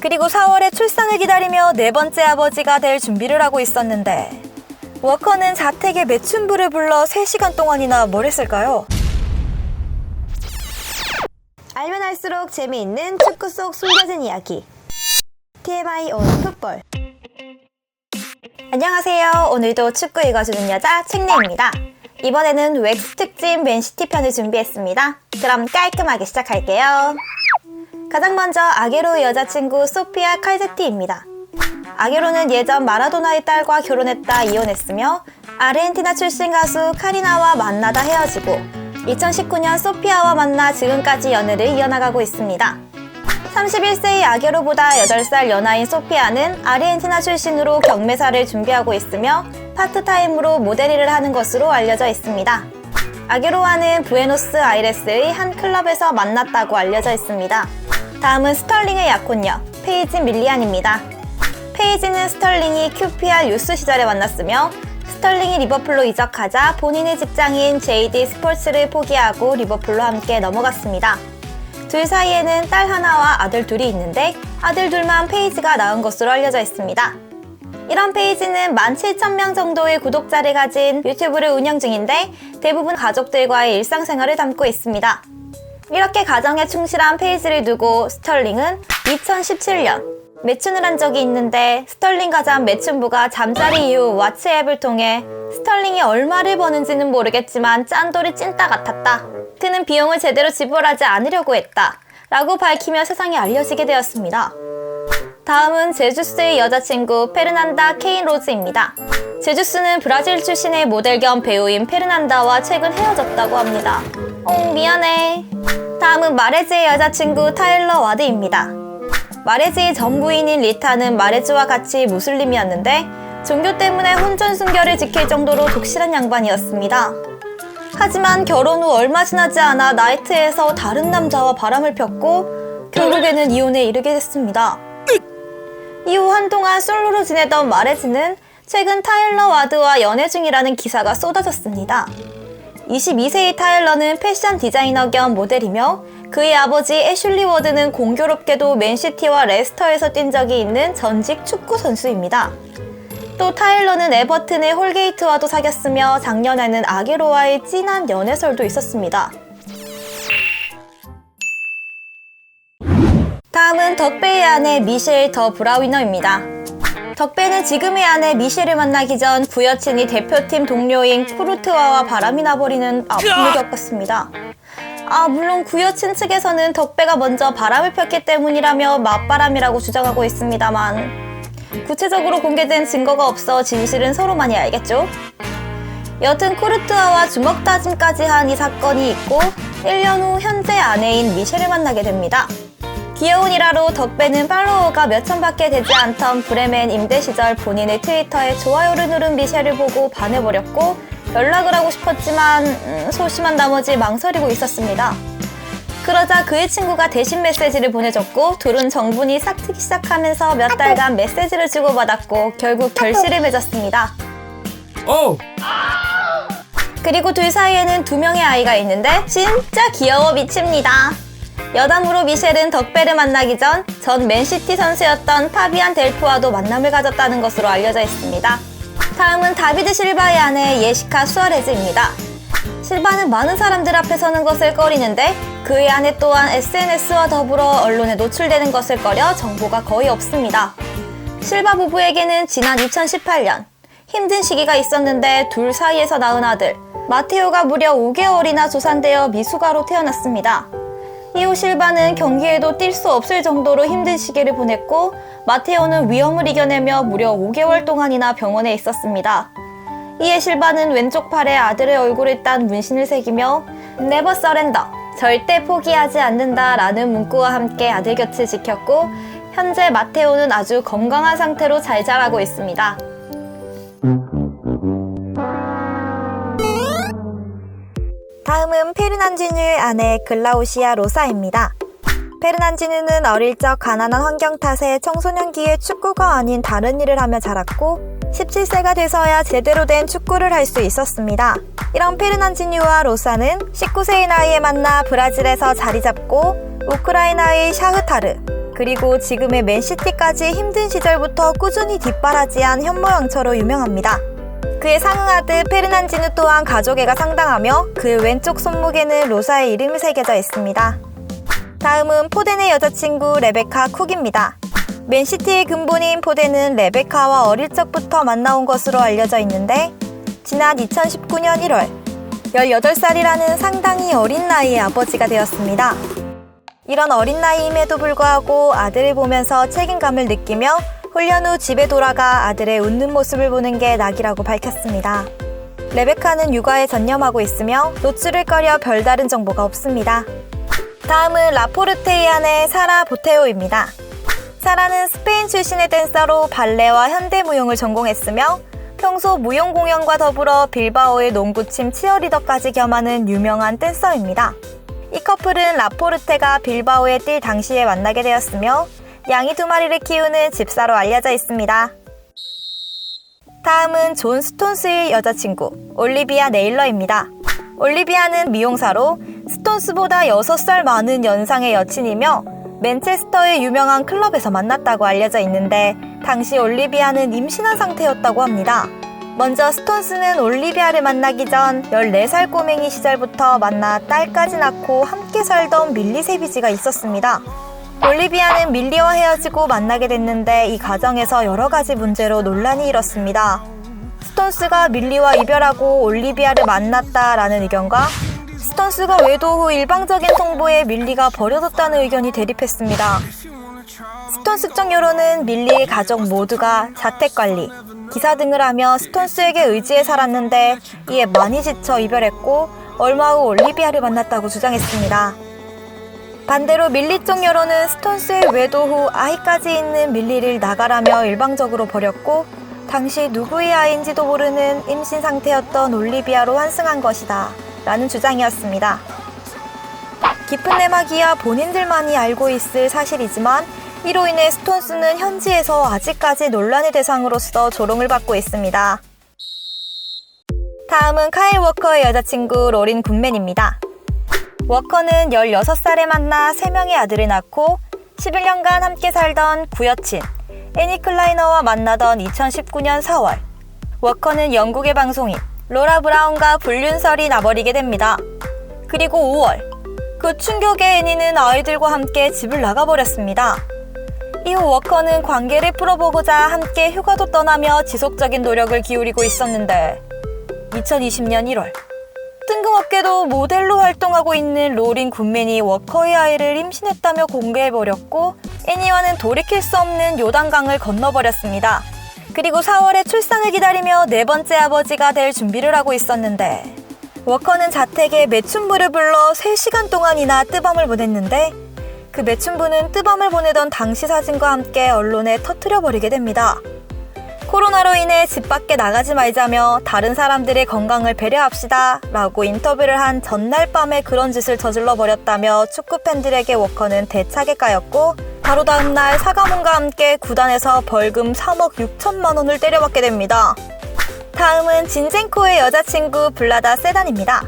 그리고 4월에 출산을 기다리며 네 번째 아버지가 될 준비를 하고 있었는데 워커는 자택에 매춘부를 불러 3시간 동안이나 뭘 했을까요? 알면 알수록 재미있는 축구 속 숨겨진 이야기 TMI 온 풋볼 안녕하세요. 오늘도 축구 읽어주는 여자 책내입니다. 이번에는 웩스 특집 맨시티 편을 준비했습니다. 그럼 깔끔하게 시작할게요. 가장 먼저 아게로의 여자친구 소피아 칼제티입니다. 아게로는 예전 마라도나의 딸과 결혼했다 이혼했으며 아르헨티나 출신 가수 카리나와 만나다 헤어지고 2019년 소피아와 만나 지금까지 연애를 이어나가고 있습니다. 31세의 아게로보다 8살 연하인 소피아는 아르헨티나 출신으로 경매사를 준비하고 있으며 파트타임으로 모델 일을 하는 것으로 알려져 있습니다. 아게로와는 부에노스 아이레스의 한 클럽에서 만났다고 알려져 있습니다. 다음은 스털링의 약혼녀, 페이지 밀리안입니다. 페이지는 스털링이 QPR 유스 시절에 만났으며 스털링이 리버풀로 이적하자 본인의 직장인 JD 스포츠를 포기하고 리버풀로 함께 넘어갔습니다. 둘 사이에는 딸 하나와 아들 둘이 있는데 아들 둘만 페이지가 낳은 것으로 알려져 있습니다. 이런 페이지는 17,000명 정도의 구독자를 가진 유튜브를 운영 중인데 대부분 가족들과의 일상생활을 담고 있습니다. 이렇게 가정에 충실한 페이지를 두고 스털링은 2017년 매춘을 한 적이 있는데 스털링 가장 매춘부가 잠자리 이후 왓츠앱을 통해 스털링이 얼마를 버는지는 모르겠지만 짠돌이 찐따 같았다. 그는 비용을 제대로 지불하지 않으려고 했다. 라고 밝히며 세상에 알려지게 되었습니다. 다음은 제주스의 여자친구 페르난다 케인 로즈입니다. 제주스는 브라질 출신의 모델 겸 배우인 페르난다와 최근 헤어졌다고 합니다. 어, 미안해. 다음은 마레즈의 여자친구 타일러 와드입니다. 마레즈의 전 부인인 리타는 마레즈와 같이 무슬림이었는데 종교 때문에 혼전 순결을 지킬 정도로 독실한 양반이었습니다. 하지만 결혼 후 얼마 지나지 않아 나이트에서 다른 남자와 바람을 폈고 결국에는 이혼에 이르게 됐습니다. 이후 한동안 솔로로 지내던 마레즈는 최근 타일러 와드와 연애 중이라는 기사가 쏟아졌습니다. 22세의 타일러는 패션 디자이너 겸 모델이며 그의 아버지 애슐리 워드는 공교롭게도 맨시티와 레스터에서 뛴 적이 있는 전직 축구 선수입니다. 또 타일러는 에버튼의 홀게이트와도 사귀었으며 작년에는 아게로와의 진한 연애설도 있었습니다. 다음은 덕배의 아내 미셸 더 브라위너입니다. 덕배는 지금의 아내 미셸을 만나기 전 부여친이 대표팀 동료인 쿠르트와와 바람이 나버리는 아픔을 겪었습니다. 아, 물론 구여친 측에서는 덕배가 먼저 바람을 폈기 때문이라며 맞바람이라고 주장하고 있습니다만 구체적으로 공개된 증거가 없어 진실은 서로만이 알겠죠? 여튼 코르트아와 주먹 다짐까지 한 이 사건이 있고 1년 후 현재 아내인 미셸을 만나게 됩니다. 귀여운 일화로 덕배는 팔로워가 몇천밖에 되지 않던 브레멘 임대 시절 본인의 트위터에 좋아요를 누른 미셸을 보고 반해버렸고 연락을 하고 싶었지만 음, 소심한 나머지 망설이고 있었습니다. 그러자 그의 친구가 대신 메시지를 보내줬고 둘은 정분이 싹트기 시작하면서 몇 달간 메시지를 주고받았고 결국 결실을 맺었습니다. 어! 그리고 둘 사이에는 두 명의 아이가 있는데 진짜 귀여워 미칩니다. 여담으로 미셸은 덕배를 만나기 전 전 맨시티 선수였던 파비안 델프와도 만남을 가졌다는 것으로 알려져 있습니다. 다음은 다비드 실바의 아내 예시카 수아레즈입니다. 실바는 많은 사람들 앞에 서는 것을 꺼리는데 그의 아내 또한 SNS와 더불어 언론에 노출되는 것을 꺼려 정보가 거의 없습니다. 실바 부부에게는 지난 2018년 힘든 시기가 있었는데 둘 사이에서 낳은 아들 마테오가 무려 5개월이나 조산되어 미숙아로 태어났습니다. 이후 실바는 경기에도 뛸 수 없을 정도로 힘든 시기를 보냈고 마테오는 위험을 이겨내며 무려 5개월 동안이나 병원에 있었습니다. 이에 실바는 왼쪽 팔에 아들의 얼굴을 딴 문신을 새기며 Never surrender, 절대 포기하지 않는다 라는 문구와 함께 아들 곁을 지켰고 현재 마테오는 아주 건강한 상태로 잘 자라고 있습니다. 다음은 페르난지뉴의 아내 글라우시아 로사입니다. 페르난지뉴는 어릴 적 가난한 환경 탓에 청소년기에 축구가 아닌 다른 일을 하며 자랐고 17세가 돼서야 제대로 된 축구를 할 수 있었습니다. 이런 페르난지뉴와 로사는 19세의 나이에 만나 브라질에서 자리 잡고 우크라이나의 샤흐타르, 그리고 지금의 맨시티까지 힘든 시절부터 꾸준히 뒷바라지한 현모양처로 유명합니다. 그의 상응아들 페르난지누 또한 가족애가 상당하며 그의 왼쪽 손목에는 로사의 이름이 새겨져 있습니다. 다음은 포덴의 여자친구 레베카 쿡입니다. 맨시티의 근본인 포덴은 레베카와 어릴 적부터 만나온 것으로 알려져 있는데 지난 2019년 1월 18살이라는 상당히 어린 나이에 아버지가 되었습니다. 이런 어린 나이임에도 불구하고 아들을 보면서 책임감을 느끼며 훈련 후 집에 돌아가 아들의 웃는 모습을 보는 게 낙이라고 밝혔습니다. 레베카는 육아에 전념하고 있으며 노출을 꺼려 별다른 정보가 없습니다. 다음은 라포르테이안의 사라 보테오입니다. 사라는 스페인 출신의 댄서로 발레와 현대무용을 전공했으며 평소 무용 공연과 더불어 빌바오의 농구팀 치어리더까지 겸하는 유명한 댄서입니다. 이 커플은 라포르테가 빌바오에 뛸 당시에 만나게 되었으며 양이 두 마리를 키우는 집사로 알려져 있습니다. 다음은 존 스톤스의 여자친구 올리비아 네일러입니다. 올리비아는 미용사로 스톤스보다 6살 많은 연상의 여친이며 맨체스터의 유명한 클럽에서 만났다고 알려져 있는데 당시 올리비아는 임신한 상태였다고 합니다. 먼저 스톤스는 올리비아를 만나기 전 14살 꼬맹이 시절부터 만나 딸까지 낳고 함께 살던 밀리 세비지가 있었습니다. 올리비아는 밀리와 헤어지고 만나게 됐는데 이 과정에서 여러 가지 문제로 논란이 일었습니다. 스톤스가 밀리와 이별하고 올리비아를 만났다라는 의견과 스톤스가 외도 후 일방적인 통보에 밀리가 버려졌다는 의견이 대립했습니다. 스톤스 쪽 여론은 밀리의 가족 모두가 자택관리, 기사 등을 하며 스톤스에게 의지해 살았는데 이에 많이 지쳐 이별했고 얼마 후 올리비아를 만났다고 주장했습니다. 반대로 밀리 쪽 여론은 스톤스의 외도 후 아이까지 있는 밀리를 나가라며 일방적으로 버렸고 당시 누구의 아이인지도 모르는 임신 상태였던 올리비아로 환승한 것이다 라는 주장이었습니다. 깊은 내막이야 본인들만이 알고 있을 사실이지만 이로 인해 스톤스는 현지에서 아직까지 논란의 대상으로서 조롱을 받고 있습니다. 다음은 카일 워커의 여자친구 로린 굿맨입니다. 워커는 16살에 만나 3명의 아들을 낳고 11년간 함께 살던 구여친 애니 클라이너와 만나던 2019년 4월 워커는 영국의 방송인 로라 브라운과 불륜설이 나버리게 됩니다. 그리고 5월 그 충격에 애니는 아이들과 함께 집을 나가버렸습니다. 이후 워커는 관계를 풀어보고자 함께 휴가도 떠나며 지속적인 노력을 기울이고 있었는데 2020년 1월 뜬금없게도 모델로 활동하고 있는 로린 굿맨이 워커의 아이를 임신했다며 공개해버렸고 애니와는 돌이킬 수 없는 요단강을 건너버렸습니다. 그리고 4월에 출산을 기다리며 네 번째 아버지가 될 준비를 하고 있었는데 워커는 자택에 매춘부를 불러 3시간 동안이나 뜨밤을 보냈는데 그 매춘부는 뜨밤을 보내던 당시 사진과 함께 언론에 터트려 버리게 됩니다. 코로나로 인해 집 밖에 나가지 말자며 다른 사람들의 건강을 배려합시다 라고 인터뷰를 한 전날 밤에 그런 짓을 저질러 버렸다며 축구 팬들에게 워커는 대차게 까였고 바로 다음날 사과문과 함께 구단에서 벌금 3억 6천만 원을 때려받게 됩니다. 다음은 진젠코의 여자친구 블라다 세단입니다.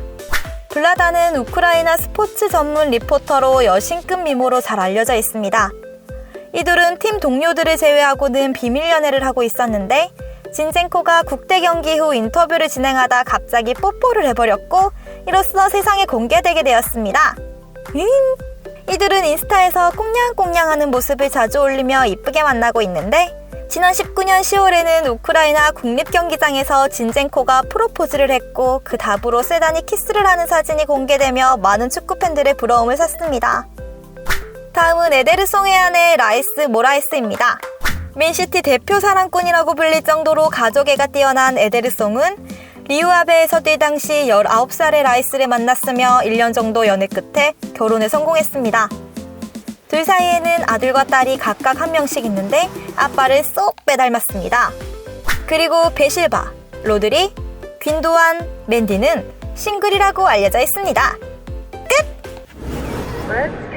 블라다는 우크라이나 스포츠 전문 리포터로 여신급 미모로 잘 알려져 있습니다. 이들은 팀 동료들을 제외하고는 비밀 연애를 하고 있었는데 진젠코가 국대 경기 후 인터뷰를 진행하다 갑자기 뽀뽀를 해버렸고 이로써 세상에 공개되게 되었습니다. 음, 이들은 인스타에서 꽁냥꽁냥하는 모습을 자주 올리며 이쁘게 만나고 있는데 지난 19년 10월에는 우크라이나 국립경기장에서 진젠코가 프로포즈를 했고 그 답으로 세단이 키스를 하는 사진이 공개되며 많은 축구팬들의 부러움을 샀습니다. 다음은 에데르송의 아내 라이스 모라이스입니다. 맨시티 대표 사랑꾼이라고 불릴 정도로 가족애가 뛰어난 에데르송은 리우아베에서 뛸 당시 19살의 라이스를 만났으며 1년 정도 연애 끝에 결혼에 성공했습니다. 둘 사이에는 아들과 딸이 각각 한 명씩 있는데 아빠를 쏙 빼닮았습니다. 그리고 베실바, 로드리, 귄도안, 맨디는 싱글이라고 알려져 있습니다. 끝!